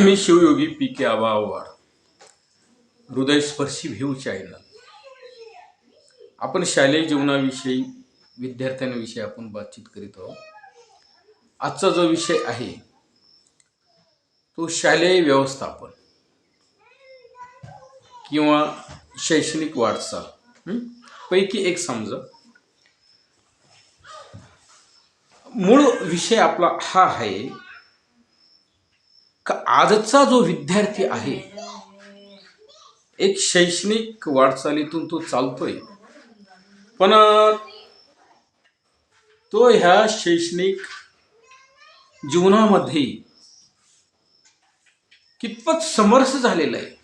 मी Shivyogi P के आवावार हृदयस्पर्शी view channel आपण शालेय जीवनाविषयी विद्यार्थ्यांविषयी आपण बातचीत करीत आहोत. आजचा जो विषय आहे तो शालेय व्यवस्थापन किंवा शैक्षणिक वाटचाल. पैकी एक समजा. मूळ विषय आपला हा आहे का आजचा जो विद्यार्थी आहे एक शैक्षणिक वाटचालीतून तो चालतोय. पण तो ह्या शैक्षणिक जीवनामध्ये कितपत समर्थ झालेला आहे?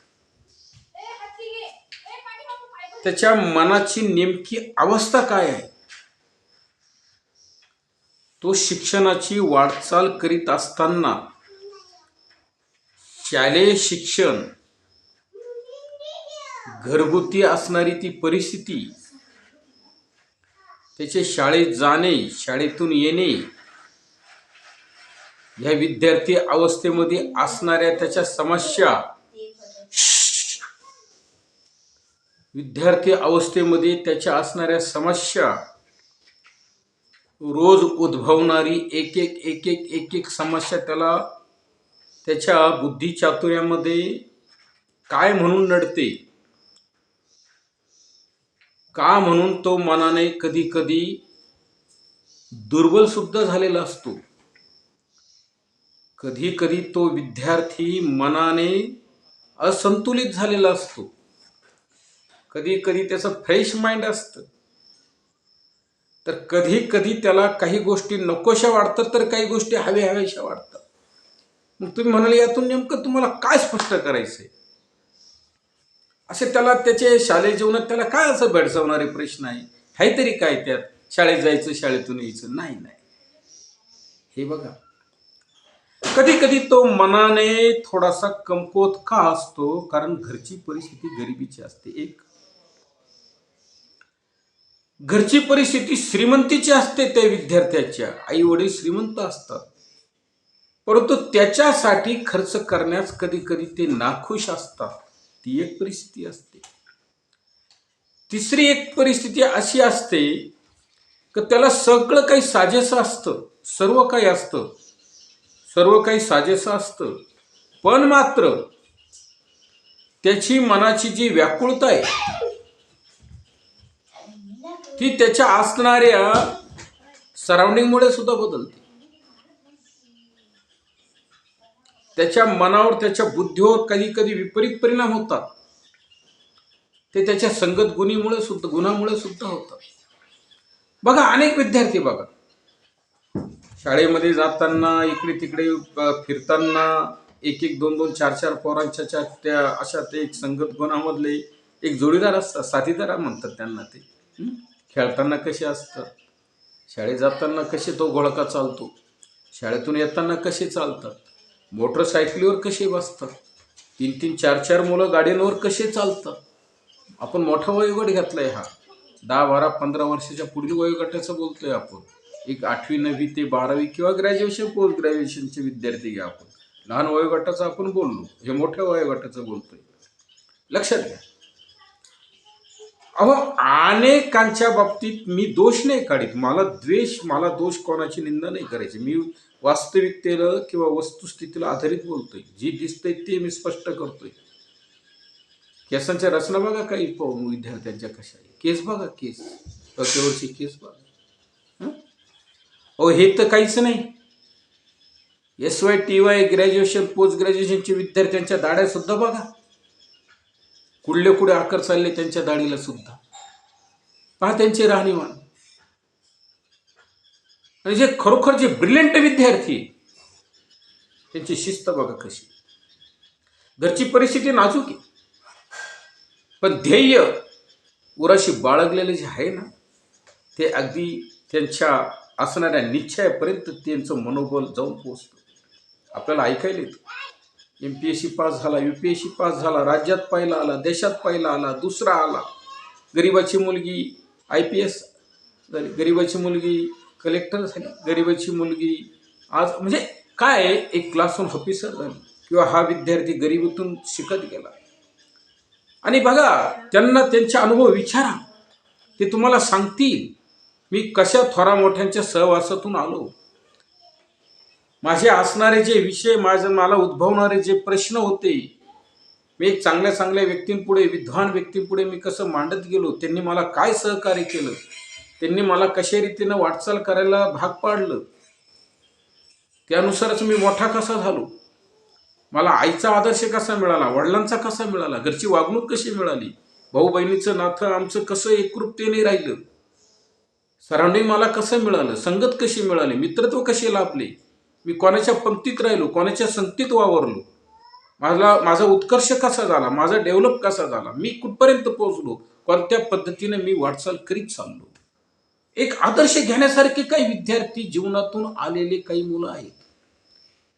त्याच्या मनाची नेमकी अवस्था काय आहे? तो शिक्षणाची वाटचाल करीत असताना शालेय शिक्षण घरगुती असणारी ती परिस्थिती त्याचे शाळेत जाणे शाळेतून येणे ह्या विद्यार्थी अवस्थेमध्ये असणाऱ्या त्याच्या समस्या विद्यार्थी अवस्थेमध्ये त्याच्या असणाऱ्या समस्या रोज उद्भवणारी एक एक एक एक एक एक समस्या त्याला त्याच्या बुद्धिचातुर्यामध्ये काय म्हणून नडते? का म्हणून तो मनाने कधी कधी दुर्बल सुद्धा झालेला असतो? कधी कधी तो विद्यार्थी मनाने असंतुलित झालेला असतो. कधी कधी त्याचं फ्रेश माइंड असतं. तर कधी कधी त्याला काही गोष्टी नकोशा वाटतात तर काही गोष्टी हव्या हव्याशा वाटतात. मग तुम्ही म्हणाले यातून नेमकं तुम्हाला काय स्पष्ट करायचं आहे असे त्याला त्याचे शालेय जीवनात त्याला काय असं भेडसावणारे प्रश्न आहे? हाय तरी काय त्यात? शाळेत जायचं शाळेतून यायचं? नाही नाही. हे बघा. कधी कधी तो मनाने थोडासा कमकुवत का असतो? कारण घरची परिस्थिती गरिबीची असते एक. घरची परिस्थिती श्रीमंतीची असते त्या विद्यार्थ्याच्या. आई वडील श्रीमंत असतात. परंतु त्याच्यासाठी खर्च करण्यास कधी कधी ते नाखुश असतात. ती एक परिस्थिती असते. तिसरी एक परिस्थिती अशी असते की त्याला सगळं काही साजेसं असतं. सर्व काही असतं. सर्व काही साजेसं असतं. पण मात्र त्याची मनाची जी व्याकुळता आहे ती त्याच्या असणाऱ्या सराउंडिंगमुळे सुद्धा बदलते. त्याच्या मनावर त्याच्या बुद्धीवर कधी कधी विपरीत परिणाम होतात. ते त्याच्या संगत गुणीमुळे सुद्धा गुणामुळे सुद्धा होतात. बघा अनेक विद्यार्थी बघा. शाळेमध्ये जाताना इकडे तिकडे फिरताना एक एक दोन दोन चार चार पोरांच्या चार त्या अशा ते एक संगत गुणामधले एक जोडीदार असतात साथीदार म्हणतात त्यांना ते. खेळताना कसे असतात? शाळेत जाताना कसे तो घोळका चालतो? शाळेतून येताना कसे चालतात? मोटरसायकलीवर कसे बसतात? तीन तीन चार चार मुलं गाड्यांवर कसे चालतात? आपण मोठा वयोगट घेतलाय हा. दहा बारा पंधरा वर्षाच्या पुढील वयोगटाचं बोलतोय आपण. एक आठवी नववी ते बारावी किंवा ग्रॅज्युएशन पोस्ट ग्रॅज्युएशनचे विद्यार्थी घ्या आपण. लहान वयोगटाचं आपण बोललो. हे मोठ्या वयोगटाचं बोलतोय. लक्षात घ्या. अहो अनेकांच्या बाबतीत मी दोष नाही काढीत. मला द्वेष मला दोष कोणाची निंदा नाही करायची. मी वास्तविकतेला किंवा वस्तुस्थितीला आधारित बोलतोय. जी दिसतंय ते मी स्पष्ट करतोय. केसांच्या रचना बघा काही पाहून विद्यार्थ्यांच्या कशा आहे केस बघा केस. डोक्यावरची केस बघा. अहो हे तर काहीच नाही. S Y T Y graduation post ग्रॅज्युएशनचे विद्यार्थ्यांच्या दाड्या सुद्धा बघा. कुठले कुठे आकार चालले त्यांच्या दाढीला सुद्धा. पहा त्यांचे राहणीमान. आणि जे खरोखर जे ब्रिलियंट विद्यार्थी त्यांची शिस्त बघा कशी. घरची परिस्थिती नाजूक आहे. पण ध्येय उराशी बाळगलेले जे आहे ना ते अगदी त्यांच्या असणाऱ्या निश्चयापर्यंत त्यांचं मनोबल जाऊन पोचतं आपल्याला ऐकायला येतं. M P S C pass झाला U P S C pass झाला राज्यात पहिला आला देशात पहिला आला दुसरा आला. गरिबाची मुलगी आय पी एस झाली. गरिबाची मुलगी कलेक्टर झाली गरिबाची मुलगी. आज म्हणजे काय एक क्लासरूम ऑफिसर झाली किंवा हा विद्यार्थी गरिबीतून शिकत गेला. आणि बघा त्यांना त्यांचे अनुभव विचारा. ते तुम्हाला सांगतील मी कशा थोरा मोठ्यांच्या सहवासातून आलो. माझे असणारे जे विषय माझे मला उद्भवणारे जे प्रश्न होते मी एक चांगल्या चांगल्या व्यक्तींपुढे विद्वान व्यक्तींपुढे मी कसं मांडत गेलो त्यांनी मला काय सहकार्य केलं? त्यांनी मला कशा रीतीनं वाटचाल करायला भाग पाडलं त्यानुसारच मी मोठा कसा झालो. मला आईचा आदर्श कसा मिळाला वडिलांचा कसा मिळाला घरची वागणूक कशी मिळाली भाऊ बहिणीचं नातं आमचं कसं एकरूपतेने राहिलं सराउंडिंग मला कसं मिळालं संगत कशी मिळाली मित्रत्व कसे लाभले मी कोणाच्या पंक्तीत राहिलो कोणाच्या संगतीत वावरलो माझा माझा उत्कर्ष कसा झाला माझा डेव्हलप कसा झाला मी कुठपर्यंत पोहोचलो कोणत्या पद्धतीने मी वाटचाल करीत चाललो. एक आदर्श घेण्यासारखे काही विद्यार्थी जीवनातून आलेले काही मुलं आहेत.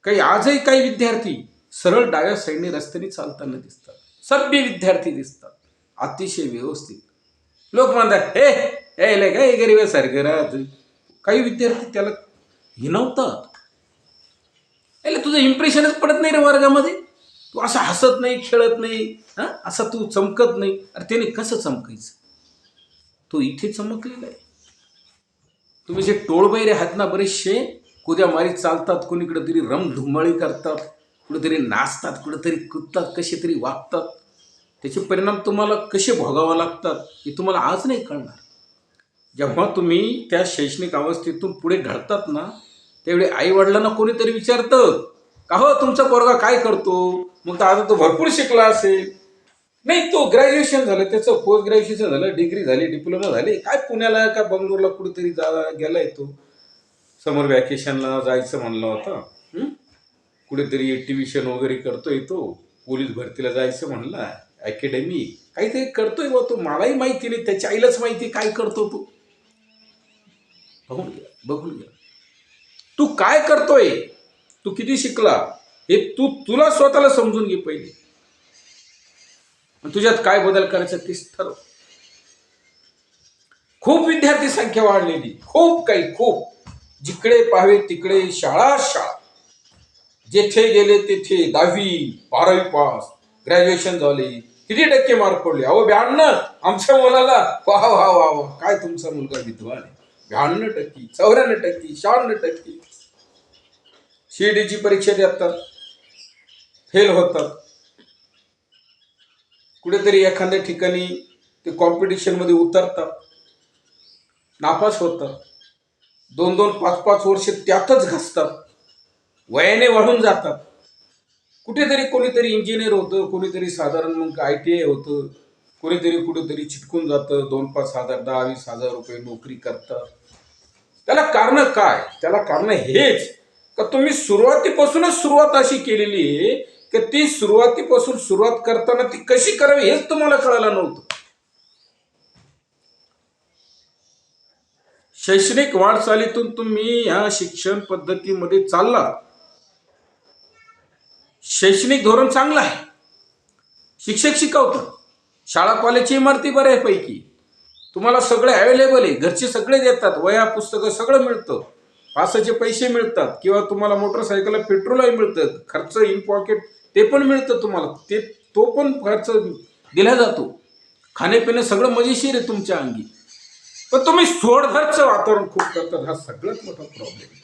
काही आजही काही विद्यार्थी सरळ डाव्या साईडने रस्त्याने चालताना दिसतात. सभ्य विद्यार्थी दिसतात. अतिशय व्यवस्थित. लोक म्हणतात हे यायला काय गरीबासारखं राहत. काही विद्यार्थी त्याला हिनवतात. याला तुझं इम्प्रेशनच पडत नाही रे वर्गामध्ये? तू असं हसत नाही खेळत नाही हा? असं तू चमकत नाही. अरे त्याने कसं चमकायचं? तो इथे चमकलेला आहे. तुम्ही जे टोळबैरे आहेत ना बरेचसे कुद्या मारी चालतात कोणीकडे तरी रमधुमाळी करतात कुठेतरी नाचतात कुठेतरी कुदतात कसे तरी वागतात. त्याचे परिणाम तुम्हाला कसे भोगावे लागतात हे तुम्हाला आज नाही कळणार. जेव्हा तुम्ही त्या शैक्षणिक अवस्थेतून पुढे ढळतात ना त्यावेळी आईवडिलांना कोणीतरी विचारतं का हो तुमचा पोरगा काय करतो? मग तर आता तो भरपूर शिकला असेल. नाही तो ग्रॅज्युएशन झालं त्याचं पोस्ट ग्रॅज्युएशन झालं डिग्री झाली डिप्लोमा झाली. काय पुण्याला का बंगलोरला कुठेतरी जा गेलाय तो. समर वॅकेशनला जायचं म्हणलं होतं? कुठेतरी ट्युशन वगैरे करतोय तो. पोलीस भरतीला जायचं म्हणला. अकॅडमी काहीतरी करतोय बा तो. मलाही माहिती नाही. त्याच्या आईलाच माहिती काय करतो तो. बघून घ्या बघून घ्या. तू काय करतोय? तू किती शिकला? हे तू तुला स्वतःला समजून घे पहिले. तुझ्यात काय बदल करायचं तेच ठरव. खूप विद्यार्थी संख्या वाढलेली. खूप काही खूप. जिकडे पाहावे तिकडे शाळा शाळा. जेथे गेले तेथे दहावी बारावी पास. ग्रॅज्युएशन झाले. किती टक्के मार्क पडले? अहो ब्याण्णव. आमच्या मुलाला वा वा वा वा. काय तुमचा मुलगा विद्वान आहे? ब्याण्णव टक्के चौऱ्याण्णव टक्के शहाण्णव टक्के. सीईडीची परीक्षा देतात. फेल होतात. कुठेतरी एखाद्या ठिकाणी ते कॉम्पिटिशनमध्ये उतरतात नापास होतात दोन दोन पाच पाच वर्ष त्यातच घसतात. वयाने वाढून जातात. कुठेतरी कोणीतरी इंजिनियर होतं कोणीतरी साधारण मग आय टी आय होतं. कोणीतरी कुठेतरी चिटकून जातं. दोन पाच हजार दहा वीस हजार रुपये नोकरी करतात त्याला कारण काय? त्याला कारण हेच. का तुम्ही सुरुवातीपासूनच सुरुवात अशी केलेली आहे तर ती सुरुवातीपासून सुरुवात करताना ती कशी करावी हेच तुम्हाला कळायला नव्हतं. शैक्षणिक वाटचालीतून तुम्ही ह्या शिक्षण पद्धतीमध्ये चालला. शैक्षणिक धोरण चांगलं आहे. शिक्षक शिकवतात शाळा कॉलेजची इमारती बऱ्यापैकी तुम्हाला सगळे अवेलेबल आहे. घरचे सगळे देतात. वया पुस्तकं सगळं मिळतं. पासाचे पैसे मिळतात. किंवा तुम्हाला मोटरसायकलला पेट्रोलही मिळतं. खर्च इन पॉकेट ते पण मिळतं तुम्हाला. ते तो पण खर्च दिला जातो. खाणेपिणे सगळं मजेशीर आहे तुमच्या अंगी. पण तुम्ही सोडधरचं वातावरण खूप करतात. हा सगळ्यात मोठा प्रॉब्लेम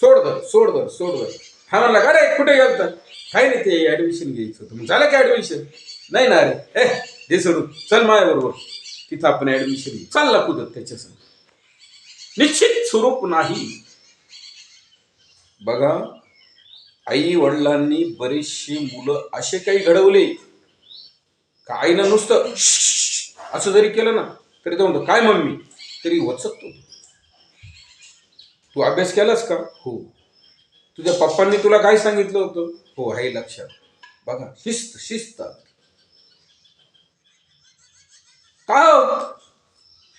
सोडधर सोडधर सोडधर हा म्हणला का रे कुठे गेलता? काही नाही ते ॲडमिशन घ्यायचं. होतं झालं का ॲडमिशन नाही ना रे ए दे सोडून. चल माझ्याबरोबर तिथं आपण ऍडमिशन घेऊ. चालला कुदत त्याच्यासाठी निश्चित स्वरूप नाही. बघा आई वडिलांनी बरेचशी मुलं असे काही घडवले. का आईनं नुसतं असं जरी केलं ना तरी तो म्हणतो काय मम्मी तरी वचकतो तू अभ्यास केलास का हो तुझ्या पप्पांनी तुला काय सांगितलं होतं हो आहे लक्षात बघा शिस्त शिस्त काय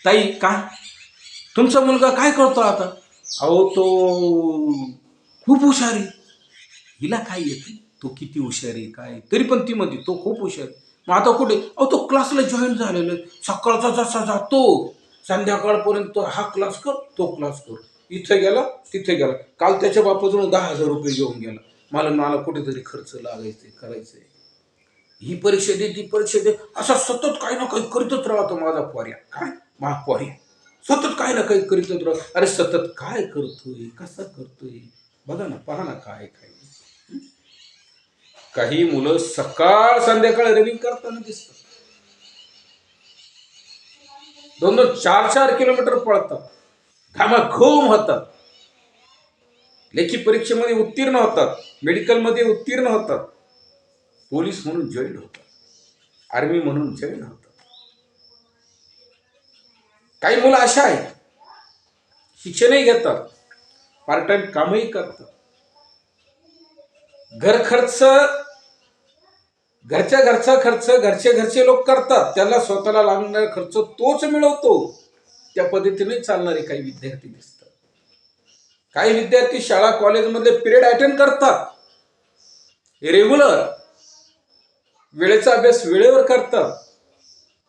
ताई काय तुमचा मुलगा काय करतो आता अहो तो खूप हुशारी हिला काय येते तो किती हुशार आहे काय? तरी पण ती म्हणते तो खूप हुशार आहे. मग आता कुठे? अहो तो क्लासला जॉईन झालेला आहे. सकाळचा जसा जातो संध्याकाळपर्यंत हा क्लास कर तो क्लास कर. इथे गेला तिथे गेला. काल त्याच्या बापाजवळ दहा हजार रुपये घेऊन गेला. मला मला कुठेतरी खर्च लागायचंय करायचंय. ही परीक्षा दे ती परीक्षा दे. असा सतत काही ना काही करीतच राहतो माझा पोर्या काय? मा पोर्या सतत काही ना काही करीतच राहतो. अरे सतत काय करतोय? कसा करतोय? बघा ना पहा ना काय काय. काही मुलं सकाळ संध्याकाळ रनिंग करताना दिसतात. दोन दोन चार चार किलोमीटर पळतात. घामाघूम होतात. लेखी परीक्षेमध्ये उत्तीर्ण होतात. मेडिकलमध्ये उत्तीर्ण होतात. पोलीस म्हणून जॉईन होतात. आर्मी म्हणून जॉईन होतात. काही मुलं अशा आहेत. शिक्षणही घेतात. पार्ट टाइम कामही करतात. घर खर्च घरच्या घरचा खर्च घरचे घरचे लोक करतात. त्याला स्वतःला लागणारा खर्च तोच मिळवतो. त्या पद्धतीने चालणारे काही विद्यार्थी दिसतात. काही विद्यार्थी शाळा कॉलेजमधले पिरियड अटेंड करतात. रेग्युलर वेळेचा अभ्यास वेळेवर करतात.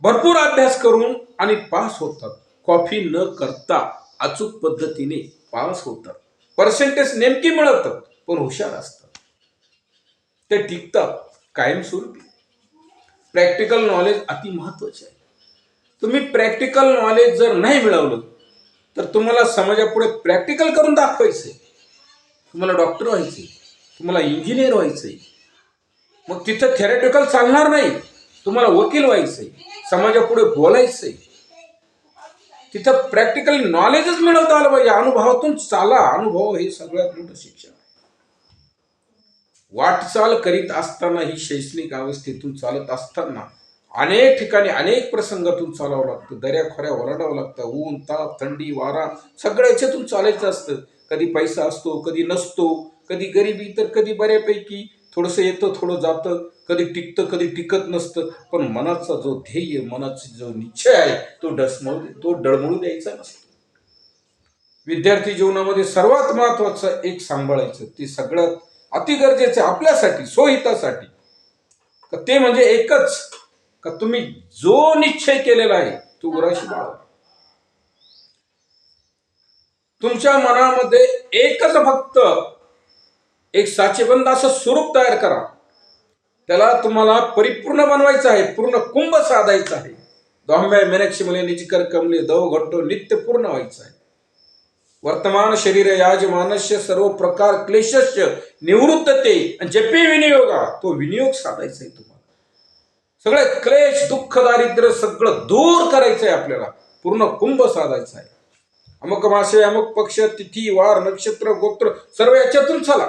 भरपूर अभ्यास करून आणि पास होतात. कॉफी न करता अचूक पद्धतीने पास होतात. पर्सेंटेज नेमकी मिळवतात पण हुशार असतात. ते टिकतात. कायमस्वरूपी. प्रॅक्टिकल नॉलेज अति महत्त्वाचे आहे. तुम्ही प्रॅक्टिकल नॉलेज जर नाही मिळवलं तर तुम्हाला समाजापुढे प्रॅक्टिकल करून दाखवायचं आहे तुम्हाला डॉक्टर व्हायचं आहे तुम्हाला इंजिनियर व्हायचं आहे मग तिथं थेरॅटिकल चालणार नाही तुम्हाला वकील व्हायचं आहे समाजापुढे बोलायचं आहे तिथं प्रॅक्टिकल नॉलेजच मिळवता आलं पाहिजे. अनुभवातून चाला अनुभव हे सगळ्यात मोठं शिक्षण. वाटचाल करीत असताना ही शैक्षणिक अवस्थेतून चालत असताना अनेक ठिकाणी अनेक प्रसंगातून चालावं लागतं. दऱ्याखोऱ्या ओलांडावं लागतं. ऊन ताप थंडी वारा सगळ्या याच्यातून चालायचं असतं. कधी पैसा असतो कधी नसतो कधी गरिबी तर कधी बऱ्यापैकी थोडंसं येतं थोडं जातं. कधी टिकतं कधी टिकत नसतं. पण मनाचा जो ध्येय मनाचा जो निश्चय आहे तो डसमळू तो डळमळू द्यायचा नसतो. विद्यार्थी जीवनामध्ये सर्वात महत्वाचं एक सांभाळायचं. ते सगळ्यात अति गरजेचं आपल्यासाठी स्वहितासाठी का ते म्हणजे एकच का तुम्ही जो निश्चय केलेला आहे तो उराशी बाळा तुमच्या मनामध्ये एकच फक्त एक साचेबंद असं स्वरूप तयार करा. त्याला तुम्हाला परिपूर्ण बनवायचं आहे पूर्ण कुंभ साधायचं आहे. दोंब्या मेनाक्षी मुले निचिकर कमले दव घट्टो नित्य पूर्ण व्हायचं आहे. वर्तमान शरीर याजमानस्य सर्व प्रकार क्लेशस्य निवृत्त ते. आणि जपे विनियोगा तो विनियोग साधायचा आहे तुम्हाला. सगळे क्लेश दुःख दारिद्र्य सगळं दूर करायचं आहे आपल्याला. पूर्ण कुंभ साधायचा आहे. अमुक मासे अमुक पक्ष तिथी वार नक्षत्र गोत्र सर्व याच्यातून चला.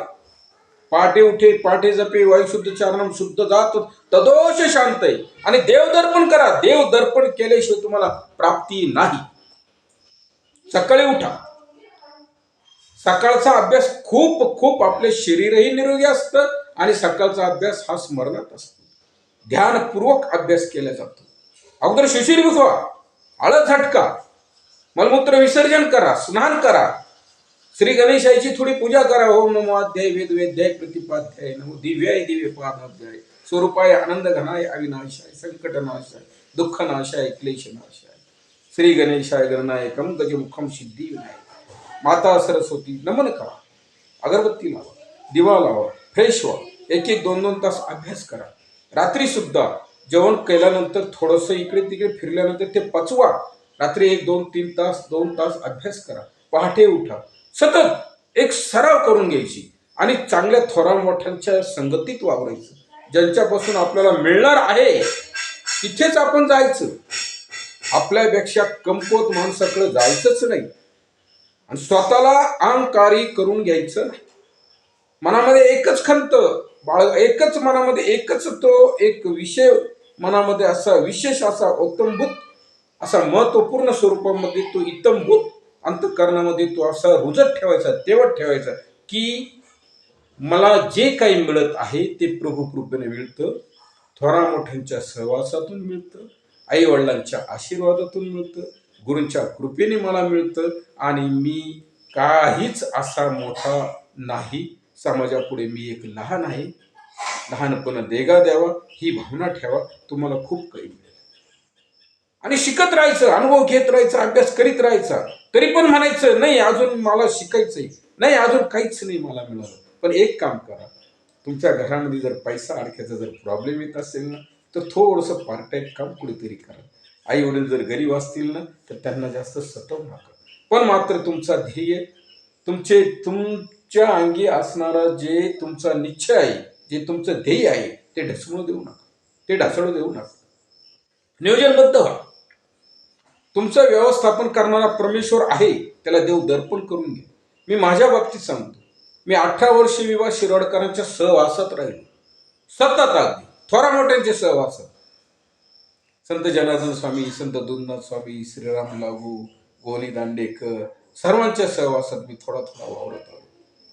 पाटे उठे पाटे जपे वायुशुद्ध चारणम शुद्ध जात तदोष शांत आहे. आणि देव दर्पण करा. देव दर्पण केल्याशिवाय तुम्हाला प्राप्ती नाही. सकाळी उठा. सकाळचा अभ्यास खूप खूप आपले शरीरही निरोगी असतं आणि सकाळचा अभ्यास हा स्मरणात असतो. ध्यानपूर्वक अभ्यास केला जातो. अगोदर शिशिर बुजवा आळ झटका मलमूत्र विसर्जन करा स्नान करा. श्री गणेशाची थोडी पूजा करा. ओम नमो अध्याय वेद वेद्याय प्रतिपाध्याय नमो दिव्याय दिव्य पादाध्याय. स्वरूपाय आनंद घनाय अविनाशाय संकटनाशाय दुःखनाशाय क्लेशनाशाय. श्री गणेशाय गणनायकम गजमुखम सिद्धी विनायक माता सरस्वती नमन करा. अगरबत्ती लावा दिवा लावा फ्रेश व्हा. एक एक दोन दोन तास अभ्यास करा. रात्री सुद्धा जेवण केल्यानंतर थोडंसं इकडे तिकडे फिरल्यानंतर ते पचवा. रात्री एक दोन तीन तास दोन तास अभ्यास करा. पहाटे उठा. सतत एक सराव करून घ्यायची आणि चांगल्या थोरा मोठ्यांच्या संगतीत वावरायचं. ज्यांच्यापासून आपल्याला मिळणार आहे तिथेच आपण जायचं. आपल्यापेक्षा कमकुवत माणसाकडे जायचंच नाही. आणि स्वतःला अहंकारी करून घ्यायचं. नाही मनामध्ये एकच खंत बाळ एकच मनामध्ये एकच तो एक विषय मनामध्ये असा विशेष असा उत्तमभूत असा महत्त्वपूर्ण स्वरूपामध्ये तो इतमभूत अंतकरणामध्ये तो असा रुजत ठेवायचा तेवत ठेवायचा की मला जे काही मिळत आहे ते प्रभू कृपेने मिळतं. थोरा मोठ्यांच्या सहवासातून मिळतं. आई वडिलांच्या आशीर्वादातून मिळतं. गुरूंच्या कृपेने मला मिळतं आणि मी काहीच असा मोठा नाही. समाजापुढे मी एक लहान आहे. लहानपणा देगा द्यावा ही भावना ठेवा तुम्हाला खूप काही मिळेल. आणि शिकत राहायचं अनुभव घेत राहायचा अभ्यास करीत राहायचा. तरी पण म्हणायचं नाही अजून मला शिकायचंय. नाही अजून काहीच नाही मला मिळालं. पण एक काम करा. तुमच्या घरामध्ये जर पैसा अडक्याचा जर प्रॉब्लेम येत असेल ना तर थोडंसं पार्ट टाईम काम कुठेतरी करा. आई वडील जर गरीब असतील ना तर त्यांना जास्त सतवू नका पण मात्र तुमचा ध्येय तुमचे तुमच्या अंगी असणारा जे तुमचा निश्चय आहे जे तुमचं ध्येय आहे ते ढसळू देऊ नका. ते ढासळू देऊ नका. नियोजनबद्ध व्हा. तुमचं व्यवस्थापन करणारा परमेश्वर आहे त्याला देव दर्पण करून घ्या मी माझ्या बाबतीत सांगतो. मी अठरा वर्ष विवाह शिरोडकरांच्या सहवासात राहिलो. सतत अगदी. थोरा मोठ्यांचे सहवासात. संत जनार्दन स्वामी संत दुधनाथ स्वामी श्रीराम लागू गोनी दांडेकर सर्वांच्या सहवासात मी थोडा थोडा वावरत आलो.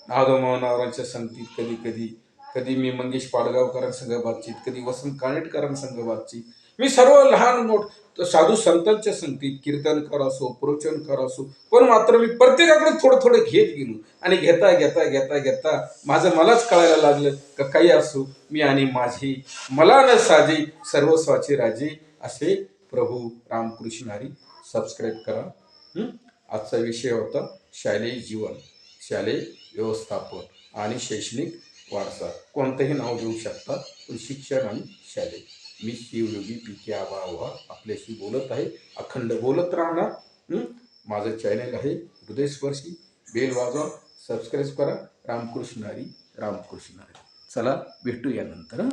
नागमोहनावरांच्या संगतीत कधी कधी कधी मी मंगेश पाडगावकरांसंग बातचीत कधी वसंत कानेटकरांसंग बातचीत. मी सर्व लहान मोठ साधू संतांच्या संगतीत कीर्तनकार असो प्रवचनकार असो पण मात्र मी प्रत्येकाकडे थोडं थोडं घेत गेलो आणि घेता घेता घेता घेता माझं मलाच कळायला लागलं का काही असो मी आणि माझी मला न साजे सर्वस्वाची राजे असे प्रभू रामकृष्ण हरी सबस्क्राईब करा. आजचा विषय होता शालेय जीवन शालेय व्यवस्थापन आणि शैक्षणिक वारसा. कोणतंही नाव देऊ शकता पण शिक्षण आणि शालेय. मी शिवयोगी पी के आबा आपल्याशी बोलत आहे. अखंड बोलत राहणार. माझं चॅनल आहे हृदयस्पर्शी. बेल वाजवा सबस्क्राईब करा. रामकृष्ण हरी रामकृष्ण हरी. चला भेटू यानंतर